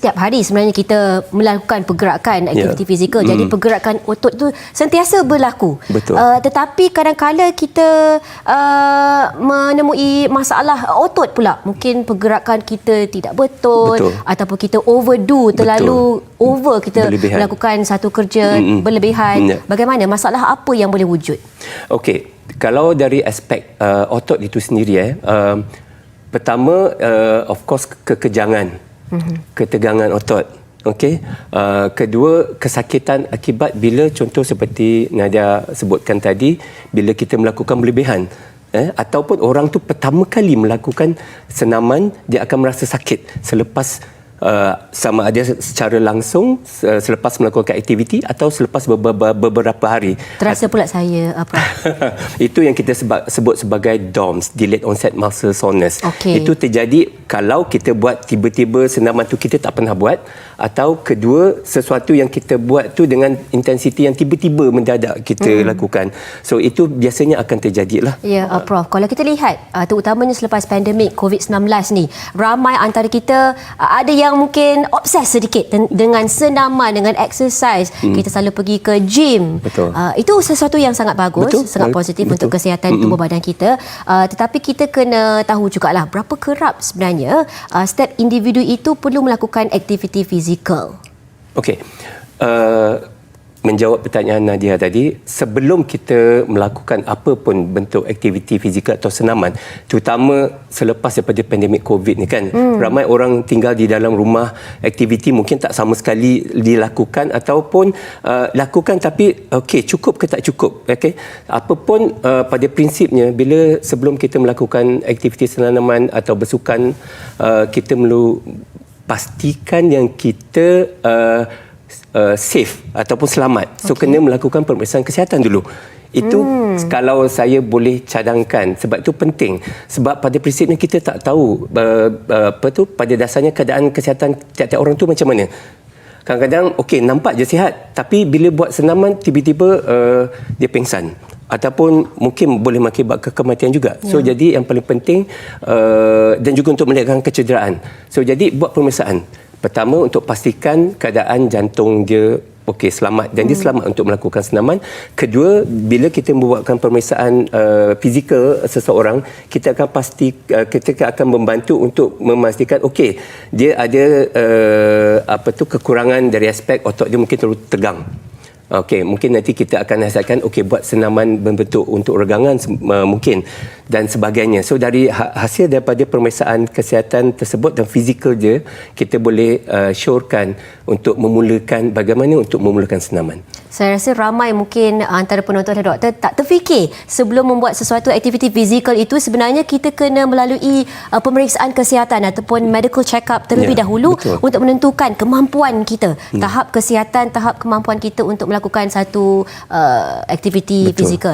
Setiap hari sebenarnya kita melakukan pergerakan aktiviti Ya. fizikal. Jadi Mm. pergerakan otot tu sentiasa berlaku. Betul. Uh, tetapi kadang-kala kita uh, menemui masalah otot pula. Mungkin pergerakan kita tidak betul, Betul. ataupun kita overdo, terlalu over kita Berlebihan. melakukan satu kerja Mm-mm. berlebihan. Ya. Bagaimana masalah apa yang boleh wujud? Okey, kalau dari aspek uh, otot itu sendiri eh, uh, pertama uh, of course kekejangan, ketegangan otot. Okey. Uh, kedua kesakitan akibat bila contoh seperti Nadia sebutkan tadi bila kita melakukan berlebihan eh ataupun orang tu pertama kali melakukan senaman dia akan merasa sakit selepas uh, sama ada secara langsung uh, selepas melakukan aktiviti atau selepas beberapa, beberapa hari Terasa pula saya apa? itu yang kita sebab, sebut sebagai DOMS, Delayed Onset Muscle Soreness. Okey. Itu terjadi kalau kita buat tiba-tiba senaman tu kita tak pernah buat atau kedua sesuatu yang kita buat tu dengan intensiti yang tiba-tiba mendadak kita hmm. lakukan. So itu biasanya akan terjadi lah. Ya, uh, Prof. Kalau kita lihat, uh, terutamanya selepas pandemik COVID-19 ni, ramai antara kita uh, ada yang mungkin obses sedikit den- dengan senaman, dengan exercise. Hmm. Kita selalu pergi ke gym. Betul. Uh, itu sesuatu yang sangat bagus, Betul. sangat positif Betul. untuk kesihatan tubuh badan kita. Uh, tetapi kita kena tahu jugalah berapa kerap sebenarnya uh, setiap individu itu perlu melakukan aktiviti fizikal. Okey. Uh, menjawab pertanyaan Nadia tadi, sebelum kita melakukan apa pun bentuk aktiviti fizikal atau senaman, terutama selepas daripada pandemik COVID ni kan, hmm. ramai orang tinggal di dalam rumah, aktiviti mungkin tak sama sekali dilakukan ataupun uh, lakukan tapi okey cukup ke tak cukup, okey. Apapun uh, pada prinsipnya bila sebelum kita melakukan aktiviti senaman atau bersukan, uh, kita perlu pastikan yang kita uh, uh, safe ataupun selamat. So okay. kena melakukan pemeriksaan kesihatan dulu. Itu hmm. kalau saya boleh cadangkan sebab itu penting sebab pada prinsipnya kita tak tahu uh, uh, apa tu pada dasarnya keadaan kesihatan tiap-tiap orang tu macam mana. Kadang-kadang okey nampak je sihat tapi bila buat senaman tiba-tiba uh, dia pingsan ataupun mungkin boleh mengakibatkan kematian juga. So Ya. jadi yang paling penting uh, dan juga untuk melihatkan kecederaan. So jadi buat pemeriksaan. Pertama untuk pastikan keadaan jantung dia okey selamat dan dia selamat untuk melakukan senaman. Kedua bila kita membuatkan pemeriksaan uh, fizikal seseorang, kita akan pasti uh, kita akan membantu untuk memastikan okey dia ada uh, apa tu kekurangan dari aspek otot dia mungkin terlalu tegang. Okey, mungkin nanti kita akan nasihatkan okey buat senaman berbentuk untuk regangan uh, mungkin dan sebagainya. So dari ha- hasil daripada pemeriksaan kesihatan tersebut dan fizikal je kita boleh uh, syorkan untuk memulakan bagaimana untuk memulakan senaman. Saya rasa ramai mungkin antara penonton dan doktor tak terfikir sebelum membuat sesuatu aktiviti fizikal itu sebenarnya kita kena melalui uh, pemeriksaan kesihatan ataupun medical check-up terlebih Ya, dahulu betul. untuk menentukan kemampuan kita, hmm. tahap kesihatan, tahap kemampuan kita untuk melakukan satu uh, aktiviti Betul. fizikal.